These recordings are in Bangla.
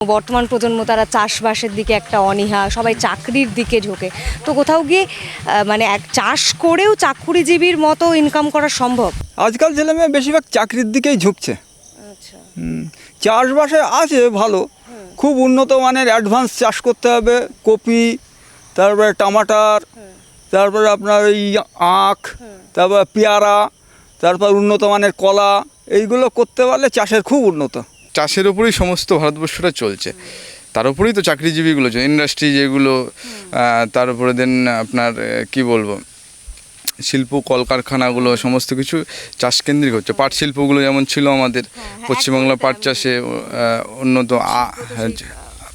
বর্তমান প্রজন্ম তারা চাষবাসের দিকে একটা অনীহা সবাই চাকরির দিকে ঝোঁকে। তো কোথাও গিয়ে মানে এক চাষ করেও চাকুরিজীবীর মতো ইনকাম করা সম্ভব? আজকাল ছেলে মেয়ে বেশিরভাগ চাকরির দিকেই ঝুঁকছে। আচ্ছা। চাষবাসে আছে ভালো খুব উন্নত মানের অ্যাডভান্স চাষ করতে হবে কপি তারপরে টমাটার তারপরে আপনার এই আখ তারপর পেয়ারা তারপর উন্নত মানের কলা এইগুলো করতে পারলে চাষের খুব উন্নত। চাষের উপরেই সমস্ত ভারতবর্ষটা চলছে। তার উপরেই তো চাকরিজীবীগুলো ইন্ডাস্ট্রি যেগুলো তার উপরে দেন আপনার কি বলব? শিল্প কলকারখানাগুলো সমস্ত কিছু চাষ কেন্দ্রিক হচ্ছে। পাট শিল্পগুলো যেমন ছিল আমাদের পশ্চিমবাংলা পাট চাষে উন্নত হ্যাঁ,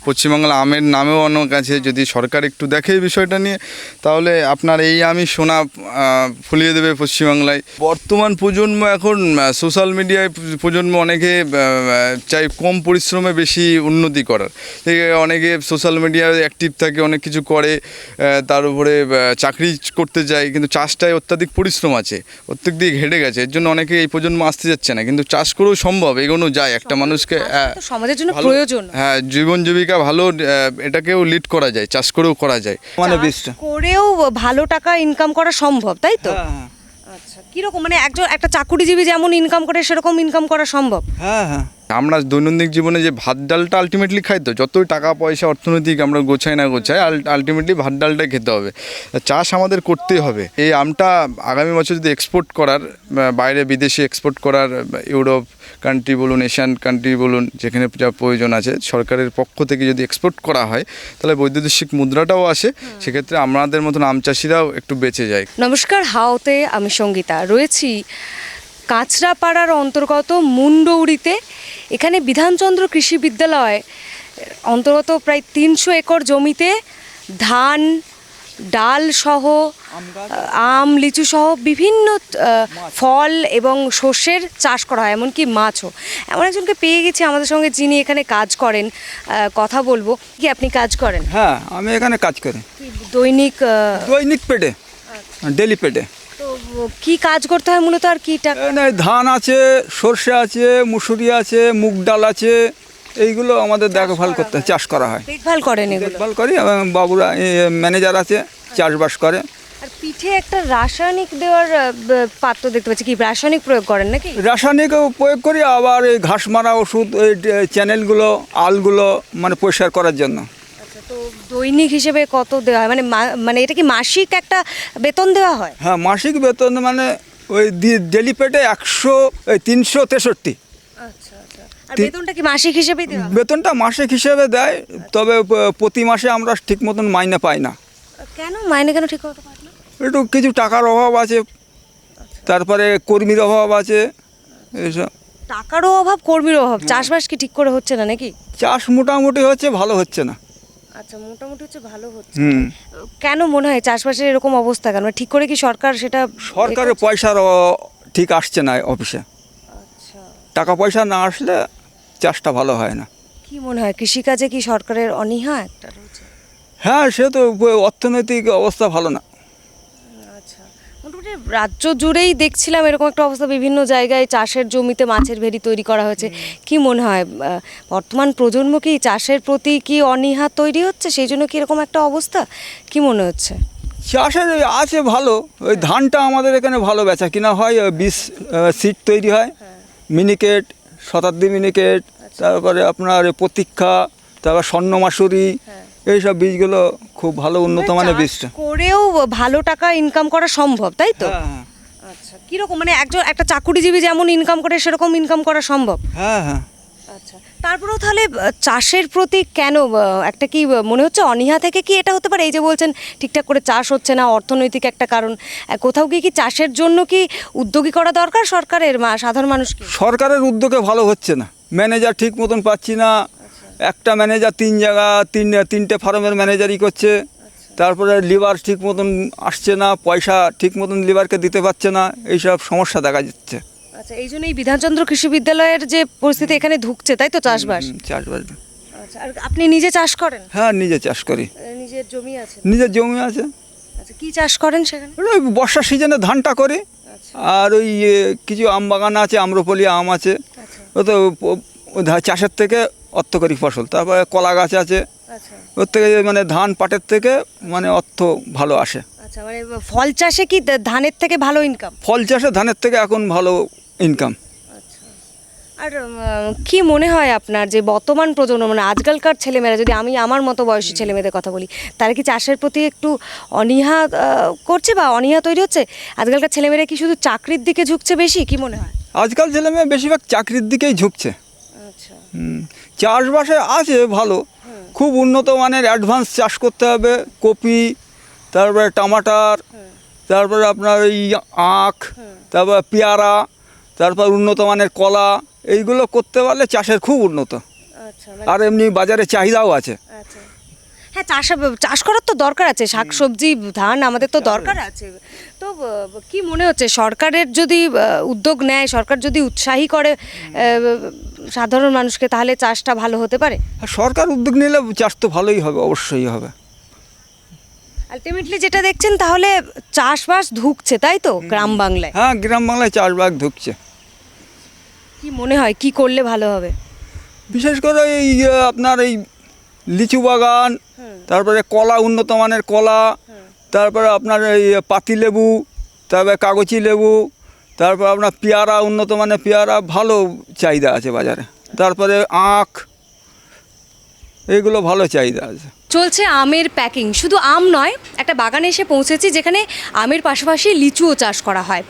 পশ্চিমবাংলা আমের নামেও অনেক আছে যদি সরকার একটু দেখে এই বিষয়টা নিয়ে তাহলে আপনার এই আমি সোনা ফুলিয়ে দেবে পশ্চিমবাংলায়। বর্তমান প্রজন্ম এখন সোশ্যাল মিডিয়ায় প্রজন্ম অনেকে চাই কম পরিশ্রমে বেশি উন্নতি করার। অনেকে সোশ্যাল মিডিয়ায় অ্যাক্টিভ থাকে অনেক কিছু করে তার উপরে চাকরি করতে যায় কিন্তু চাষটায় অত্যাধিক পরিশ্রম আছে প্রত্যেক দিক হেঁটে গেছে এর জন্য অনেকে এই প্রজন্ম আসতে যাচ্ছে না কিন্তু চাষ করেও সম্ভব এগোনো যায় একটা মানুষকে সমাজের জন্য প্রয়োজন। হ্যাঁ জীবন জীবিকা ভালো এটাকেও লিড করা যায় চাষ করেও করা যায়। মানে বীজটা করেও ভালো টাকা ইনকাম করা সম্ভব তাই তো? হ্যাঁ হ্যাঁ। আচ্ছা কীরকম? মানে একজন একটা চাকুরিজীবী যেমন ইনকাম করে সেরকম ইনকাম করা সম্ভব? হ্যাঁ হ্যাঁ। আমরা দৈনন্দিন জীবনে যে ভাত ডালটা আলটিমেটলি খাই তো যতই টাকা পয়সা অর্থনৈতিক আমরা গোছাই না গোছাই আলটিমেটলি ভাত ডালটাই খেতে হবে। চাষ আমাদের করতেই হবে। এই আমটা আগামী বছর যদি এক্সপোর্ট করার বাইরে বিদেশে এক্সপোর্ট করার ইউরোপ কান্ট্রি বলুন এশিয়ান কান্ট্রি বলুন যেখানে যা প্রয়োজন আছে সরকারের পক্ষ থেকে যদি এক্সপোর্ট করা হয় তাহলে বৈদেশিক মুদ্রাটাও আসে। সেক্ষেত্রে আমাদের মতন আম চাষিরাও একটু বেঁচে যায়। নমস্কার হাওতে আমি সঙ্গীতা। রয়েছি কাঁচরাপাড়ার অন্তর্গত মুন্ডৌরিতে এখানে বিধানচন্দ্র কৃষি বিদ্যালয় অন্তর্গত প্রায় তিনশো একর জমিতে ধান ডাল সহ আম লিচু সহ বিভিন্ন ফল এবং শস্যের চাষ করা হয় এমনকি মাছও। এমন একজনকে পেয়ে গেছি আমাদের সঙ্গে যিনি এখানে কাজ করেন কথা বলব। কি আপনি কাজ করেন? হ্যাঁ আমি এখানে কাজ করি। দৈনিক দৈনিক পেটে ডেলি পেটে। তো কি কাজ করতে হয় মূলত আর কি ধান আছে সর্ষে আছে মুসুরি আছে মুগ ডাল আছে এইগুলো আমাদের দেখভাল করতে হয়, চাষ করা হয়। দেখভাল করেন দেখভাল করি এবং বাবুরা ম্যানেজার আছে চাষবাস করে। আর পিঠে একটা রাসায়নিক দেওয়ার পাত্র দেখতে পাচ্ছি কি রাসায়নিক প্রয়োগ করেন নাকি? রাসায়নিক প্রয়োগ করি আবার এই ঘাস মারা ওষুধ এই চ্যানেলগুলো আলগুলো মানে পরিষ্কার করার জন্য। তো দৈনিক হিসেবে কত দেওয়া হয়? মানে মানে এটা কি মাসিক একটা বেতন দেওয়া হয়? হ্যাঁ মাসিক বেতন মানে ওই ডেলি পেটে একশো তিনশো তেষট্টি। আচ্ছা আচ্ছা। বেতনটা কি মাসিক হয়? বেতনটা মাসিক হিসেবে দেয় তবে প্রতি মাসে আমরা ঠিক মতন মাইনে পাই না। কেন? মাইনে কেন ঠিক না? একটু কিছু টাকার অভাব আছে তারপরে কর্মীর অভাব আছে এইসব। টাকারও অভাব কর্মীর অভাব। চাষবাস কি ঠিক করে হচ্ছে না নাকি? চাষ মোটামুটি হচ্ছে ভালো হচ্ছে না। আচ্ছা মোটামুটি হচ্ছে ভালো হচ্ছে। কেন মনে হয় চাষবাসের এরকম অবস্থা কেন? মানে ঠিক করে কি সরকার সেটা সরকারের পয়সার ঠিক আসছে না অফিসে। আচ্ছা। টাকা পয়সা না আসলে চাষটা ভালো হয় না। কি মনে হয় কৃষিকাজে কি সরকারের অনীহা একটা হ্যাঁ সে তো অর্থনৈতিক অবস্থা ভালো না। রাজ্য জুড়েই দেখছিলাম এরকম একটা অবস্থা বিভিন্ন জায়গায় চাষের জমিতে মাছের ভেড়ি তৈরি করা হয়েছে। কি মনে হয় বর্তমান প্রজন্ম কি চাষের প্রতি কি অনীহা তৈরি হচ্ছে? সেই জন্য কি এরকম একটা অবস্থা? কি মনে হচ্ছে? চাষের আছে ভালো ওই ধানটা আমাদের এখানে ভালো বেচা কিনা হয় বীজ সিট তৈরি হয়। মিনিকেট শতাব্দী মিনিকেট তারপরে আপনার প্রতীক্ষা তারপর স্বর্ণমাসুরি এইসব বীজগুলো খুব ভালো উন্নত মানের বীজটা করেও ভালো টাকা ইনকাম করা সম্ভব তাই তো? হ্যাঁ হ্যাঁ। আচ্ছা কীরকম? মানে একজন একটা চাকুরিজীবী যেমন ইনকাম করে সেরকম ইনকাম করা সম্ভব? হ্যাঁ হ্যাঁ। আচ্ছা তারপরেও তাহলে চাষের প্রতি কেন একটা কি মনে হচ্ছে অনীহা থেকে কি এটা হতে পারে? এই যে বলছেন ঠিকঠাক করে চাষ হচ্ছে না অর্থনৈতিক একটা কারণ। কোথাও গিয়ে কি চাষের জন্য কি উদ্যোগী করা দরকার সরকারের মা সাধারণ মানুষ সরকারের উদ্যোগে ভালো হচ্ছে না। ম্যানেজার ঠিক মতন পাচ্ছি না একটা ম্যানেজার তিন জায়গা তিন তিনটে ফার্মের ম্যানেজারই করছে। তারপরে লিভার ঠিক মতন আসছে না পয়সা ঠিক মতন লিভারকে দিতে পারছে না এইসব সমস্যা দেখা যাচ্ছে আচ্ছা এই জন্য এই বিধানচন্দ্র কৃষি বিদ্যালয়ের যে পরিস্থিতি এখানে ঢুকছে তাই তো চাষবাস? চাষবাস। আচ্ছা আর আপনি নিজে চাষ করেন? হ্যাঁ নিজে চাষ করি। নিজের জমি আছে? নিজের জমি আছে। আচ্ছা কি চাষ করেন সেখানে? ওই বর্ষার সিজনে ধানটা করি। আচ্ছা। আর ওই কিছু আম বাগান আছে আম্রপলি আম আছে। আচ্ছা। ও তো চাষের থেকে অর্থকরী ফসল। তারপরে কলা গাছ আছে। আচ্ছা। ওর থেকে মানে ধান পাটের থেকে মানে অর্থ ভালো আসে। আচ্ছা মানে ফল চাষে কি ধানের থেকে ভালো ইনকাম ফল চাষে ধানের থেকে এখন ভালো ইনকাম আর উম, কি মনে হয় আপনার যে বর্তমান প্রজন্ম মানে আজকালকার ছেলেমেয়েরা যদি আমি আমার মতো বয়সী ছেলেমেয়েদের কথা বলি তারা কি চাষের প্রতি একটু অনীহা করছে বা অনীহা তৈরি হচ্ছে? আজকালকার ছেলেমেয়েরা কি শুধু চাকরির দিকে ঝুঁকছে বেশি? কি মনে হয়? আজকাল ছেলেমেয়ে বেশিরভাগ চাকরির দিকেই ঝুঁকছে। আচ্ছা চাষবাসে আছে ভালো। খুব উন্নত মানের অ্যাডভান্স চাষ করতে হবে কপি তারপরে টমাটার তারপরে আপনার এই আখ তারপর পেয়ারা তারপর উন্নত মানের কলা এইগুলো করতে পারলে চাষের খুব উন্নত। আচ্ছা আর এমনি বাজারে চাহিদাও আছে। আচ্ছা। হ্যাঁ চাষ চাষ করার তো দরকার আছে শাকসবজি ধান আমাদের তো দরকার আছে। তো কি মনে হচ্ছে সরকারের যদি উদ্যোগ নেয় সরকার যদি উৎসাহী করে সাধারণ মানুষকে তাহলে চাষটা ভালো হতে পারে? আর সরকার উদ্যোগ নিলে চাষ তো ভালোই হবে অবশ্যই হবে। আলটিমেটলি যেটা দেখছেন তাহলে চাষবাস ধুকছে তাই তো গ্রাম বাংলায়? হ্যাঁ গ্রাম বাংলায় চাষবাস ঢুকছে কি মনে হয় কি করলে ভালো হবে? বিশেষ করে এই আপনার এই লিচু বাগান তারপরে কলা উন্নত মানের কলা তারপরে আপনার এই পাতিলেবু তারপরে কাগজি লেবু তারপর আপনার পেয়ারা উন্নত মানের পেয়ারা ভালো চাহিদা আছে বাজারে। তারপরে আখ এইগুলো ভালো চাহিদা আছে। চলছে আমের প্যাকিং শুধু আম নয় একটা বাগানে এসে পৌঁছেছি যেখানে আমের পাশাপাশি লিচুও চাষ করা হয়।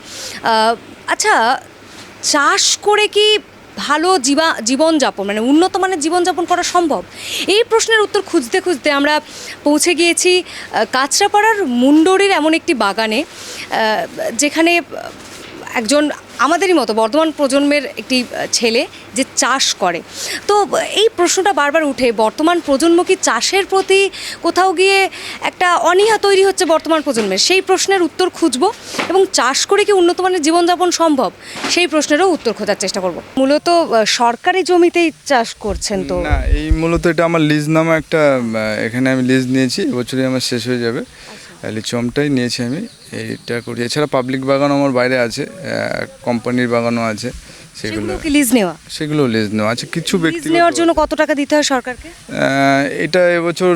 আচ্ছা চাষ করে কি ভালো জীবা, জীবনযাপন মানে উন্নত মানের জীবনযাপন করা সম্ভব? এই প্রশ্নের উত্তর খুঁজতে খুঁজতে আমরা পৌঁছে গিয়েছি কাঁচরাপাড়ার মুন্ডরির এমন একটি বাগানে যেখানে একজন আমাদেরই মতো, বর্তমান প্রজন্মের একটি ছেলে যে চাষ করে। তো, এই প্রশ্নটা বারবার উঠে, বর্তমান প্রজন্ম কি চাষের প্রতি কোথাও গিয়ে একটা অনীহা তৈরি হচ্ছে বর্তমান প্রজন্মের? সেই প্রশ্নের উত্তর খুঁজবো এবং চাষ করে কি উন্নত মানের জীবনযাপন সম্ভব? সেই প্রশ্নেরও উত্তর খোঁজার চেষ্টা করব। মূলত সরকারি জমিতেই চাষ করছেন তো? না, এই মূলত এটা আমার লিজ নামা একটা এখানে আমি লিজ নিয়েছি, এবছরই আমার শেষ হয়ে যাবে। লিচু আমটাই নিয়েছি আমি। এইটা করি। এছাড়া পাবলিক বাগান আমার বাইরে আছে কোম্পানির বাগানও আছে। সেগুলো লিজ নেওয়া? সেগুলো লিজ নেওয়া আছে। কিছু ব্যক্তি নেওয়ার জন্য কত টাকা দিতে হয় সরকারকে? এটা এবছর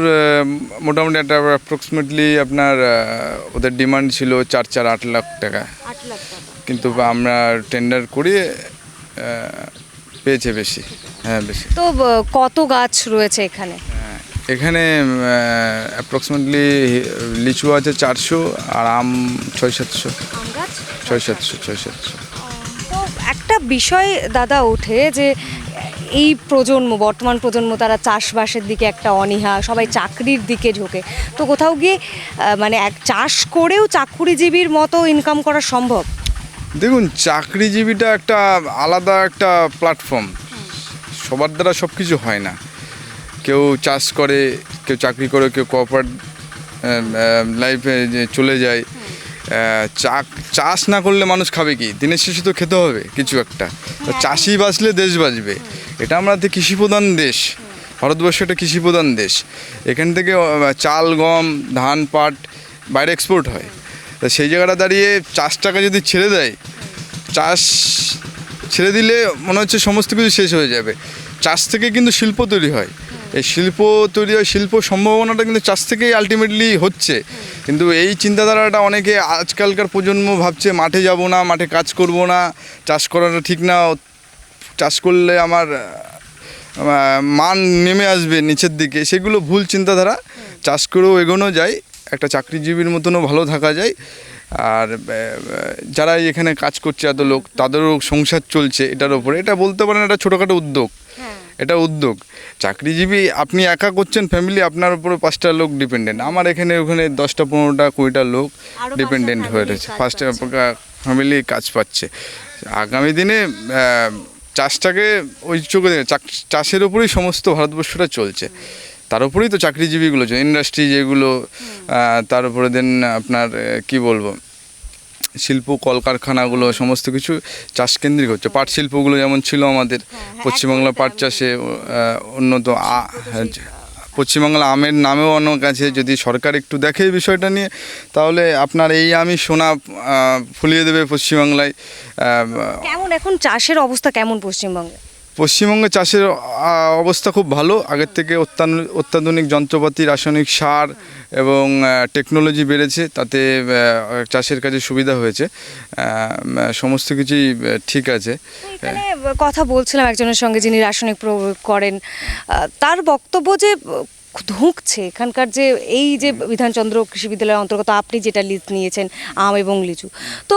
মোটামুটি একটা অ্যাপ্রক্সিমেটলি আপনার ওদের ডিমান্ড ছিল চার চার আট লাখ টাকা। আট লাখ টাকা। কিন্তু আমরা টেন্ডার করিয়ে পেয়েছে বেশি। হ্যাঁ বেশি। তো কত গাছ রয়েছে এখানে? হ্যাঁ, এখানে অ্যাপ্রক্সিমেটলি লিচু আছে চারশো আর আম ছয় সাতশো ছয় সাতশো ছয় সাতশো তো একটা বিষয় দাদা ওঠে যে এই প্রজন্ম বর্তমান প্রজন্ম তারা চাষবাসের দিকে একটা অনীহা সবাই চাকরির দিকে ঝোঁকে। তো কোথাও গিয়ে মানে এক চাষ করেও চাকুরিজীবীর মতো ইনকাম করা সম্ভব? দেখুন চাকরিজীবীটা একটা আলাদা একটা প্ল্যাটফর্ম সবার দ্বারা সব কিছু হয় না। কেউ চাষ করে কেউ চাকরি করে কেউ কর্পোরেট লাইফে চলে যায় চাক- চাষ না করলে মানুষ খাবে কি? দিনের শেষে তো খেতে হবে কিছু একটা। তো চাষি বাঁচলে দেশ বাঁচবে। এটা আমরা আমাদের কৃষিপ্রধান দেশ। ভারতবর্ষ একটা কৃষিপ্রধান দেশ। এখান থেকে চাল গম ধান পাট বাইরে এক্সপোর্ট হয়। তা সেই জায়গাটা দাঁড়িয়ে চাষটাকে যদি ছেড়ে দেয় চাষ ছেড়ে দিলে মনে হচ্ছে সমস্ত কিছু শেষ হয়ে যাবে। চাষ থেকে কিন্তু শিল্প তৈরি হয়। এই শিল্প তৈরি হয়, শিল্প সম্ভাবনাটা কিন্তু চাষ থেকেই আলটিমেটলি হচ্ছে। কিন্তু এই চিন্তাধারাটা অনেকে আজকালকার প্রজন্ম ভাবছে, মাঠে যাব না, মাঠে কাজ করব না, চাষ করাটা ঠিক না চাষ করলে আমার মান নেমে আসবে নিচের দিকে। সেগুলো ভুল চিন্তাধারা, চাষ করেও এগোনো যায়, একটা চাকরিজীবীর মতনও ভালো থাকা যায়। আর যারা এখানে কাজ করছে এত লোক, তাদেরও সংসার চলছে এটার ওপরে এটা বলতে পারেন এটা ছোটোখাটো উদ্যোগ। এটা উদ্যোগ। চাকরিজীবী আপনি একা করছেন ফ্যামিলি আপনার উপরে পাঁচটা লোক ডিপেন্ডেন্ট আমার এখানে ওখানে দশটা পনেরোটা কুড়িটা লোক ডিপেন্ডেন্ট হয়ে রয়েছে। ফার্স্ট ফ্যামিলি কাজ পাচ্ছে। আগামী দিনে চাষটাকে ওই চোখে চাষের উপরেই সমস্ত ভারতবর্ষটা চলছে। তার উপরেই তো চাকরিজীবীগুলো ইন্ডাস্ট্রি যেগুলো তার উপরে দেন আপনার কি বলব? শিল্প কলকারখানাগুলো সমস্ত কিছু চাষকেন্দ্রিক হচ্ছে। পাট শিল্পগুলো যেমন ছিল আমাদের পশ্চিমবাংলা পাট চাষে আহ, উন্নত হ্যাঁ, পশ্চিমবাংলা আমের নামেও অনেক আছে যদি সরকার একটু দেখে এই বিষয়টা নিয়ে তাহলে আপনার এই আমি সোনা ফুলিয়ে দেবে পশ্চিমবাংলায় কেমন এখন চাষের অবস্থা কেমন পশ্চিমবঙ্গে? পশ্চিমবঙ্গে চাষের অবস্থা খুব ভালো। আগের থেকে অত্যাধুনিক যন্ত্রপাতি, রাসায়নিক সার এবং টেকনোলজি বেড়েছে, তাতে চাষের কাজে সুবিধা হয়েছে। সমস্ত কিছুই ঠিক আছে। কথা বলছিলাম একজনের সঙ্গে যিনি রাসায়নিক প্রয়োগ করেন। তার বক্তব্য যে ধুঁকছে এখানকার যে এই যে বিধানচন্দ্র কৃষি বিদ্যালয়ের অন্তর্গত আপনি যেটা লিজ নিয়েছেন আম এবং লিচু। তো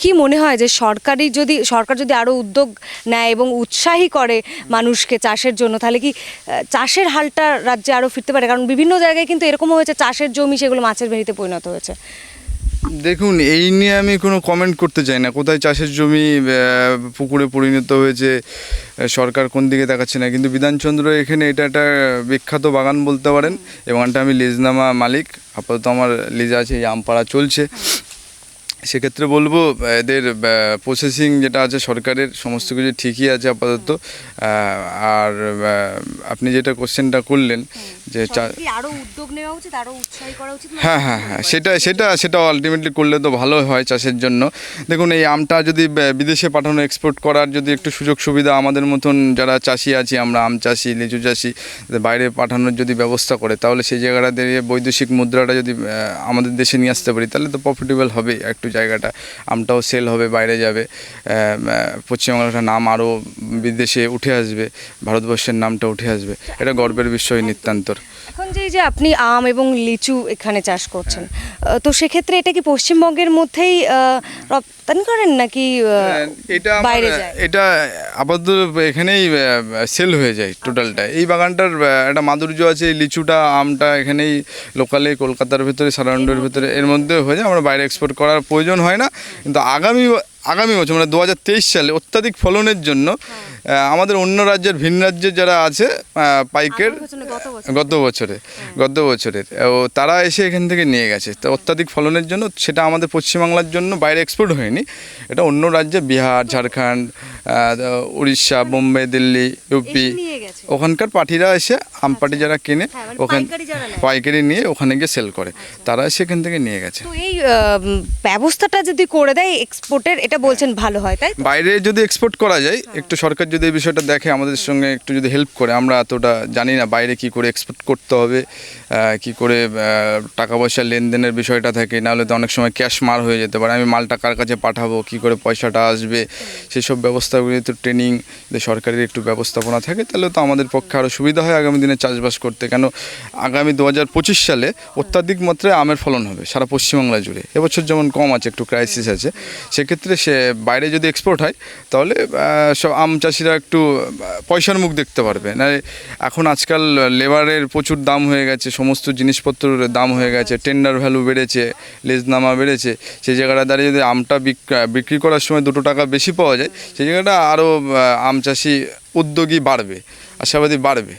কি মনে হয় যে সরকারি যদি সরকার যদি আরও উদ্যোগ নেয় এবং উৎসাহী করে মানুষকে চাষের জন্য তাহলে কি চাষের হালটা রাজ্যে আরও ফিরতে পারে? কারণ বিভিন্ন জায়গায় কিন্তু এরকমও হয়েছে চাষের জমি সেগুলো মাছের ভেড়িতে পরিণত হয়েছে। দেখুন, এই নিয়ে আমি কোনো কমেন্ট করতে চাই না। কোথায় চাষের জমি পুকুরে পরিণত হয়েছে সরকার কোন দিকে দেখাচ্ছে না। কিন্তু বিধানচন্দ্র এখানে এটা একটা বিখ্যাত বাগান বলতে পারেন। এবং আমি লিজনামা মালিক। আপাতত আমার লিজ আছে, এই আমপাড়া চলছে। সেক্ষেত্রে বলব এদের প্রসেসিং যেটা আছে সরকারের সমস্ত কিছু ঠিকই আছে আপাতত। আর আপনি যেটা কোশ্চেনটা করলেন যে করা উচিত হ্যাঁ হ্যাঁ হ্যাঁ সেটা সেটা সেটা আলটিমেটলি করলে তো ভালো হয় চাষের জন্য। দেখুন এই আমটা যদি বিদেশে পাঠানো এক্সপোর্ট করার যদি একটু সুযোগ সুবিধা আমাদের মতন যারা চাষি আছি আমরা আম চাষি লিচু চাষি বাইরে পাঠানোর যদি ব্যবস্থা করে তাহলে সেই জায়গাটা দিয়ে বৈদেশিক মুদ্রাটা যদি আমাদের দেশে নিয়ে আসতে পারি তাহলে তো প্রফিটেবল হবে একটু জায়গাটা আমটাও সেল হবে বাইরে যাবে। পশ্চিমবাংলার নাম আরও বিদেশে উঠে আসবে ভারতবর্ষের নামটা উঠে আসবে। এটা গর্বের বিষয় নিতান্তর। এখন যে যে আপনি আম এবং লিচু এখানে চাষ করছেন তো সেক্ষেত্রে এটা কি পশ্চিমবঙ্গের মধ্যেই রপ্তানি করেন নাকি এটা বাইরে যায়? এটা আপাতত এখানেই সেল হয়ে যায় টোটালটা এই বাগানটার একটা মাধুর্য আছে লিচুটা আমটা এখানেই লোকালে কলকাতার ভিতরে সারাউন্ডের ভিতরে এর মধ্যে হয়ে যায় আমরা বাইরে এক্সপোর্ট করার প্রয়োজন হয় না। কিন্তু আগামী আগামী বছর মানে দু হাজার তেইশ সালে অত্যাধিক ফলনের জন্য আহ, আমাদের অন্য রাজ্যের ভিন রাজ্যের যারা আছে পাইকের আগামী বছর না, গত বছরে গত বছরের। ও তারা এসে এখান থেকে নিয়ে গেছে। তো অত্যাধিক ফলনের জন্য সেটা আমাদের পশ্চিমবাংলার জন্য বাইরে এক্সপোর্ট হয়নি। এটা অন্য রাজ্যে বিহার ঝাড়খণ্ড উড়িষ্যা বোম্বে দিল্লি ইউপি। ওখানকার পার্টিরা এসে আম পার্টি যারা কেনে হ্যাঁ, মানে ওখান পাইকারি নেয়। ওখানে গিয়ে সেল করে। তারা এসে এখান থেকে নিয়ে গেছে। এই ব্যবস্থাটা যদি করে দেয় এক্সপোর্টের এটা বলছেন ভালো হয় তাই বাইরে যদি এক্সপোর্ট করা যায় একটু সরকার যদি এই বিষয়টা দেখে আমাদের সঙ্গে একটু যদি হেল্প করে, আমরা এতটা জানি না বাইরে কি করে এক্সপোর্ট করতে হবে। কি করে টাকা পয়সা লেনদেনের বিষয়টা থাকে, নাহলে তো অনেক সময় ক্যাশ মার হয়ে যেতে পারে। আমি মালটা কার কাছে পাঠাবো, কি করে পয়সাটা আসবে? সেসব ব্যবস্থাগুলি তো ট্রেনিং সরকারের একটু ব্যবস্থাপনা থাকে, তাহলে তো আমাদের পক্ষে আরও সুবিধা হয় আগামী দিনে চাষবাস করতে। কেন আগামী দু হাজার পঁচিশ সালে অত্যাধিক মাত্রায় আমের ফলন হবে, সারা পশ্চিমবাংলা জুড়ে। এবছর যেমন কম আছে, একটু ক্রাইসিস আছে। সেক্ষেত্রে সে বাইরে যদি এক্সপোর্ট হয়, তাহলে সব আম চাষিরা একটু পয়সার মুখ দেখতে পারবে। না এখন আজকাল লেবারের প্রচুর দাম হয়ে গেছে সমস্ত জিনিসপত্রের দাম হয়ে গেছে টেন্ডার ভ্যালু বেড়েছে লেজনামা বেড়েছে সেই জায়গাটা দাঁড়িয়ে যদি আমটা বিক- বিক্রি করার সময় দুটো টাকা বেশি পাওয়া যায় সেই জায়গাটা আরও আম চাষি উদ্যোগী বাড়বে আশাবাদী বাড়বে।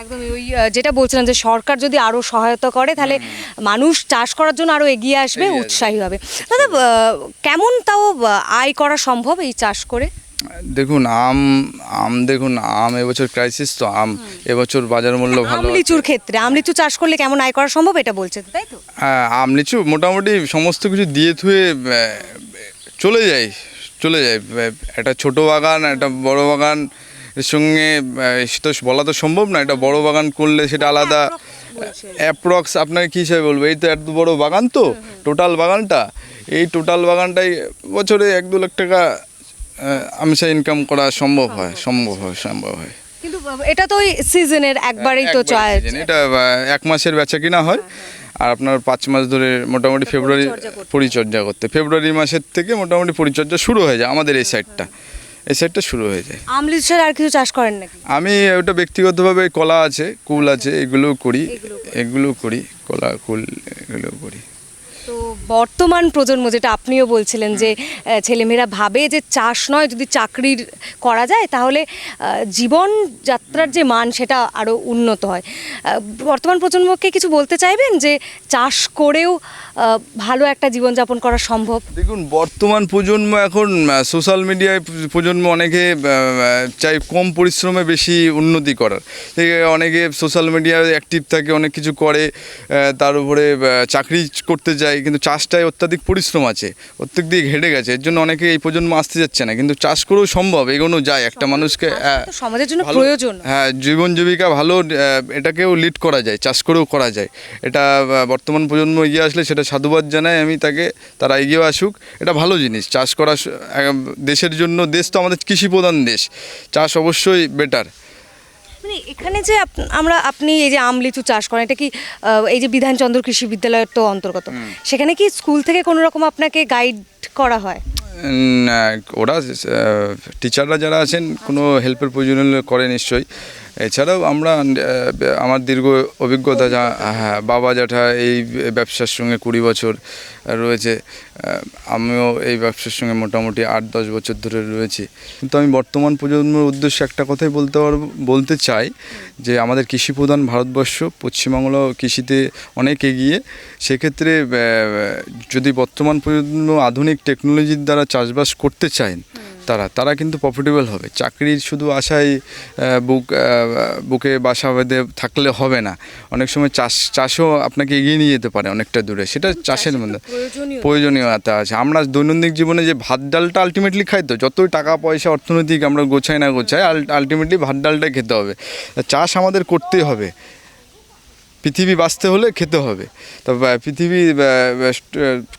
একদমই ওই যেটা বলছিলাম যে সরকার যদি আরও সহায়তা করে তাহলে মানুষ চাষ করার জন্য আরও এগিয়ে আসবে উৎসাহী হবে। দাদা কেমন তাও আয় করা সম্ভব এই চাষ করে? দেখুন আম আম দেখুন আম এবছর ক্রাইসিস তো আম এবছর বাজার মূল্য ভালো আম লিচুর ক্ষেত্রে আম লিচু চাষ করলে কেমন আয় করা সম্ভব এটা বলছেন তাই তো? হ্যাঁ, আম লিচু মোটামুটি সমস্ত কিছু দিয়ে থুয়ে চলে যায় চলে যায়। একটা ছোট বাগান একটা বড় বাগান এর সঙ্গে সেটা বলা তো সম্ভব না একটা বড় বাগান করলে সেটা আলাদা অ্যাপ্রক্স আপনাকে কী হিসাবে বলব? এই তো এত বড় বাগান তো টোটাল বাগানটা। এই টোটাল বাগানটাই বছরে এক দু লাখ টাকা আমসা ইনকাম করা সম্ভব হয় সম্ভব হয় সম্ভব হয়। কিন্তু এটা তো ওই সিজনের একবারই তো চায় এটা এক মাসের বেচা কিনা হয় আর আপনার পাঁচ মাস ধরে মোটামুটি ফেব্রুয়ারি পরিচর্যা করতে ফেব্রুয়ারি মাসের থেকে মোটামুটি পরিচর্যা শুরু হয়ে যায় আমাদের এই সাইডটা এই সাইডটা শুরু হয়ে যায়। আম লিচু ছাড়া আর কিছু চাষ করেন নাকি? আমি ওটা ব্যক্তিগতভাবে কলা আছে কুল আছে এগুলোও করি এগুলো করি। কলা কুল এগুলো করি। তো বর্তমান প্রজন্ম যেটা আপনিও বলছিলেন যে ছেলেমেয়েরা ভাবে যে চাষ নয় যদি চাকরির করা যায় তাহলে আহ, জীবনযাত্রার যে মান সেটা আরও উন্নত হয়। বর্তমান প্রজন্মকে কিছু বলতে চাইবেন যে চাষ করেও ভালো একটা জীবনযাপন করা সম্ভব? দেখুন বর্তমান প্রজন্ম এখন সোশ্যাল মিডিয়ায় প্রজন্ম অনেকে চাই কম পরিশ্রমে বেশি উন্নতি করার। অনেকে সোশ্যাল মিডিয়ায় অ্যাক্টিভ থাকে অনেক কিছু করে তার উপরে চাকরি করতে চায় কিন্তু চাষটায় অত্যাধিক পরিশ্রম আছে। প্রত্যেক দিকে ঘেটে গেছে এর জন্য অনেকে এই প্রজন্ম আসতে যাচ্ছে না। কিন্তু চাষ করেও সম্ভব এগোনো যায়। একটা মানুষকে সমাজের জন্য প্রয়োজন। হ্যাঁ জীবন জীবিকা ভালো এটাকেও লিড করা যায় চাষ করেও করা যায়। এটা বর্তমান প্রজন্ম এগিয়ে আসলে সেটা সাধুবাদ জানাই আমি তাকে তারা এগিয়ে আসুক। এটা ভালো জিনিস চাষ করা দেশের জন্য দেশ তো আমাদের কৃষি প্রধান দেশ। চাষ অবশ্যই বেটার মানে এখানে যে আমরা আপনি এই যে আম লিচু চাষ করেন এটা কি এই যে বিধানচন্দ্র কৃষি বিদ্যালয়ের তো অন্তর্গত সেখানে কি স্কুল থেকে কোনো রকম আপনাকে গাইড করা হয়? ওরা টিচাররা যারা আছেন কোনো হেল্পের প্রয়োজন হলে করে নিশ্চয়ই। এছাড়াও আমরা আমার দীর্ঘ অভিজ্ঞতা যা হ্যাঁ বাবা জ্যাঠা এই ব্যবসার সঙ্গে কুড়ি বছর রয়েছে আমিও এই ব্যবসার সঙ্গে মোটামুটি আট, দশ বছর ধরে রয়েছি। কিন্তু আমি বর্তমান প্রজন্মের উদ্দেশ্যে একটা কথাই বলতে পারব বলতে চাই যে আমাদের কৃষি প্রধান ভারতবর্ষ, পশ্চিমবাংলা কৃষিতে অনেক এগিয়ে, সেক্ষেত্রে যদি বর্তমান প্রজন্ম আধুনিক টেকনোলজির দ্বারা চাষবাস করতে চায় তারা তারা কিন্তু প্রফিটেবল হবে। চাকরির শুধু আশায় আহ, বুক বুকে বাসা বেঁধে থাকলে হবে না। অনেক সময় চাষ চাষও আপনাকে এগিয়ে নিয়ে যেতে পারে অনেকটা দূরে। সেটা চাষের মধ্যে। প্রয়োজনীয়তা। আছে। আমরা দৈনন্দিন জীবনে যে ভাত ডালটা আলটিমেটলি খাই তো যতই টাকা পয়সা অর্থনৈতিক আমরা গোছাই না গোছাই আলটিমেটলি ভাত ডালটাই খেতে হবে। চাষ আমাদের করতেই হবে। পৃথিবী বাঁচতে হলে খেতে হবে। তবে পৃথিবী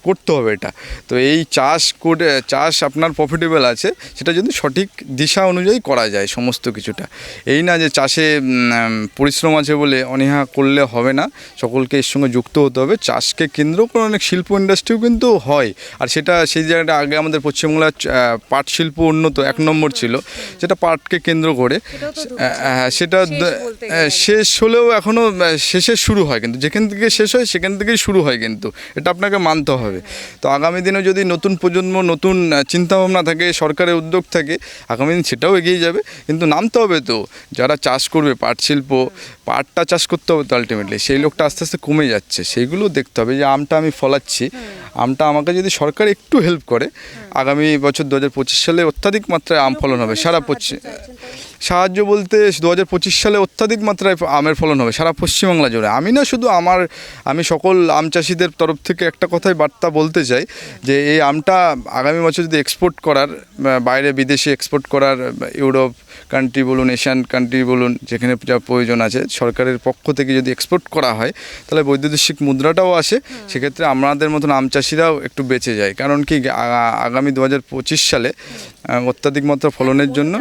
করতে হবে এটা। তো এই চাষ করে চাষ আপনার প্রফিটেবল আছে সেটা যদি সঠিক দিশা অনুযায়ী করা যায় সমস্ত কিছুটা। এই না যে চাষে পরিশ্রম আছে বলে অনীহা করলে হবে না সকলকে এর সঙ্গে যুক্ত হতে হবে। চাষকে কেন্দ্র করে অনেক শিল্প ইন্ডাস্ট্রিও কিন্তু হয়। আর সেটা সেই জায়গাটা আগে আমাদের পশ্চিমবাংলার পাট শিল্প উন্নত এক নম্বর ছিল যেটা পাটকে কেন্দ্র করে। সেটা শেষ হলেও এখনও আহ, শেষ শুরু হয় কিন্তু যেখান থেকে শেষ হয় সেখান থেকেই শুরু হয় কিন্তু। এটা আপনাকে মানতে হবে। তো আগামী দিনে যদি নতুন প্রজন্ম নতুন চিন্তাভাবনা থাকে সরকারের উদ্যোগ থাকে আগামী দিন সেটাও এগিয়ে যাবে। কিন্তু নামতে হবে তো। যারা চাষ করবে পাট শিল্প পাটটা চাষ করতে হবে তো আলটিমেটলি সেই লোকটা আস্তে আস্তে কমে যাচ্ছে। সেইগুলো দেখতে হবে যে আমটা আমি ফলাচ্ছি। আমটা আমাকে যদি সরকার একটু হেল্প করে আগামী বছর দু হাজার পঁচিশ সালে অত্যাধিক মাত্রায় আম ফলন হবে সারা পশ্চিম সাহায্য বলতে দু পঁচিশ সালে অত্যাধিক মাত্রায় আমের ফলন হবে, সারা পশ্চিমবাংলা জুড়ে। আমি না শুধু আমার, আমি সকল আম চাষিদের তরফ থেকে একটা কথাই বার্তা বলতে চাই, যে এই আমটা আগামী বছর যদি এক্সপোর্ট করার, বাইরে বিদেশে এক্সপোর্ট করার, ইউরোপ কান্ট্রি বলুন এশিয়ান কান্ট্রি বলুন যেখানে যা প্রয়োজন আছে সরকারের পক্ষ থেকে যদি এক্সপোর্ট করা হয় তাহলে বৈদেশিক মুদ্রাটাও আসে। সেক্ষেত্রে আমাদের মতন আম চাষিরাও একটু বেঁচে যায়। কারণ কি আগামী দু হাজার পঁচিশ সালে অত্যাধিক মাত্রা ফলনের জন্য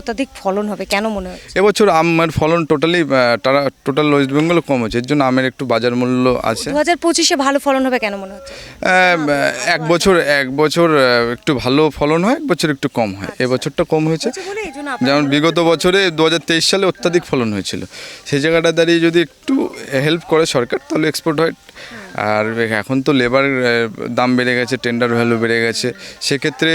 অত্যাধিক ফলন হবে কেন মনে হচ্ছে? এবছর আমের ফলন টোটালি তারা টোটাল ওয়েস্ট বেঙ্গলে কম হচ্ছে। এর জন্য আমের একটু বাজার মূল্য আছে। দু হাজার পঁচিশে ভালো ফলন হবে কেন মনে হচ্ছে? এক বছর এক বছর একটু ভালো ফলন হয় এক বছর একটু কম হয়। এবছরটা কম হয়েছে। যেমন বিগত বছরে দু হাজার তেইশ সালে অত্যাধিক ফলন হয়েছিল। সেই জায়গাটা দাঁড়িয়ে যদি একটু হেল্প করে সরকার তাহলে এক্সপোর্ট হয়। আর এখন তো লেবার দাম বেড়ে গেছে টেন্ডার ভ্যালু বেড়ে গেছে। সেক্ষেত্রে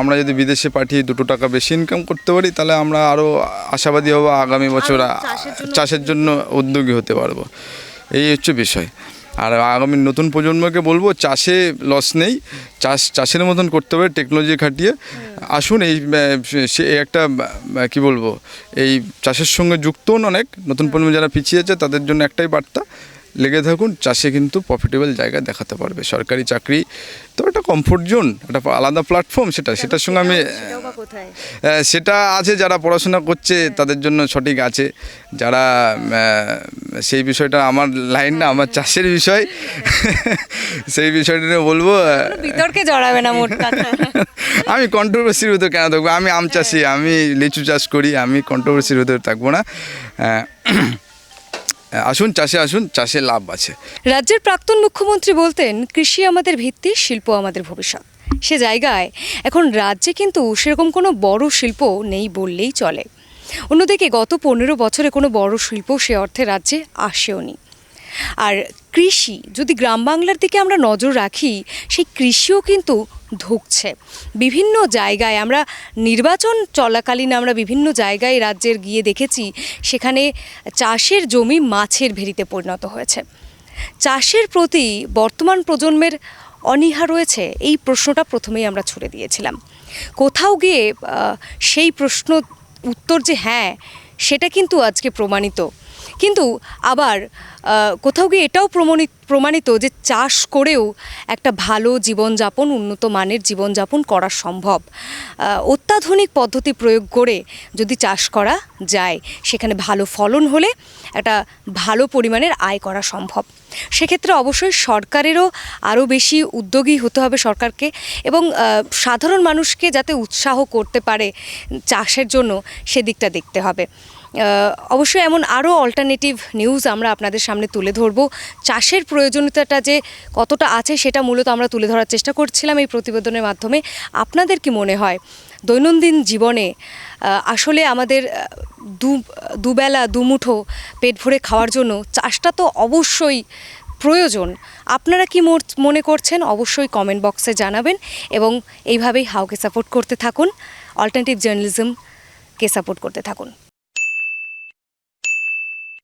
আমরা যদি বিদেশে পাঠিয়ে দুটো টাকা বেশি ইনকাম করতে পারি তাহলে আমরা আরও আশাবাদী হব আগামী বছর চাষের জন্য উদ্যোগী হতে পারব। এই হচ্ছে বিষয়। আর আগামী নতুন প্রজন্মকে বলব, চাষে লস নেই। চাষ, চাষের মতন করতে হবে টেকনোলজি খাটিয়ে। আসুন এই সে একটা কি বলব, এই চাষের সঙ্গে যুক্ত অনেক। নতুন প্রজন্ম যারা পিছিয়েছে তাদের জন্য একটাই বার্তা লেগে থাকুন চাষে কিন্তু প্রফিটেবল জায়গা দেখাতে পারবে। সরকারি চাকরি তো একটা কমফোর্ট জোন একটা আলাদা প্ল্যাটফর্ম সেটা। সেটার সঙ্গে আমি সেটা আছে যারা পড়াশোনা করছে তাদের জন্য সঠিক আছে। যারা সেই বিষয়টা আমার লাইন না আমার চাষের বিষয়। সেই বিষয়টা নিয়ে বলব বিতর্কে জড়াবে না মোট আমি কন্ট্রোভার্সির ভিতরে কেন থাকব? আমি আম চাষি আমি লিচু চাষ করি আমি কন্ট্রোভার্সির ভিতরে থাকব না। আসুন, চাষে আসুন, চাষে লাভ আছে। রাজ্যের প্রাক্তন মুখ্যমন্ত্রী বলতেন, কৃষি আমাদের ভিত্তি, শিল্প আমাদের ভবিষ্যৎ। সে জায়গায় এখন রাজ্যে কিন্তু সেরকম কোনো বড় শিল্প নেই বললেই চলে। অন্যদিকে গত পনেরো বছরে কোনো বড় শিল্প সে অর্থে রাজ্যে আসেওনি। আর কৃষি, যদি গ্রাম বাংলার দিকে আমরা নজর রাখি, সেই কৃষিও কিন্তু ধুকছে বিভিন্ন জায়গায় আমরা নির্বাচন চলাকালীন আমরা বিভিন্ন জায়গায় রাজ্যের গিয়ে দেখেছি, সেখানে চাষের জমি মাছের ভেরিতে পরিণত হয়েছে। চাষের প্রতি বর্তমান প্রজন্মের অনীহা রয়েছে, এই প্রশ্নটা প্রথমেই আমরা ছুড়ে দিয়েছিলাম। কোথাও গিয়ে সেই প্রশ্ন উত্তর যে হ্যাঁ সেটা কিন্তু আজকে প্রমাণিত। কিন্তু আবার কোথাও গিয়ে এটাও প্রমাণিত প্রমাণিত যে চাষ করেও একটা ভালো জীবনযাপন, উন্নত মানের জীবনযাপন করা সম্ভব। অত্যাধুনিক পদ্ধতি প্রয়োগ করে যদি চাষ করা যায়, সেখানে ভালো ফলন হলে একটা ভালো পরিমাণের আয় করা সম্ভব। সেক্ষেত্রে অবশ্যই সরকারেরও আরও বেশি উদ্যোগী হতে হবে সরকারকে এবং সাধারণ মানুষকে যাতে উৎসাহ করতে পারে চাষের জন্য, সেদিকটা দেখতে হবে। অবশ্যই এমন আরও অল্টারনেটিভ নিউজ আমরা আপনাদের সামনে তুলে ধরব। চাষের প্রয়োজনীয়তাটা যে কতটা আছে সেটা মূলত আমরা তুলে ধরার চেষ্টা করছিলাম এই প্রতিবেদনের মাধ্যমে। আপনাদের কি মনে হয়? দৈনন্দিন জীবনে আসলে আমাদের দু, দুবেলা, দুমুঠো পেট ভরে খাওয়ার জন্য চাষটা তো অবশ্যই প্রয়োজন। আপনারা কি মনে করছেন? অবশ্যই কমেন্ট বক্সে জানাবেন এবং এইভাবেই হাউকে সাপোর্ট করতে থাকুন। অল্টারনেটিভ জার্নালিজমকে সাপোর্ট করতে থাকুন।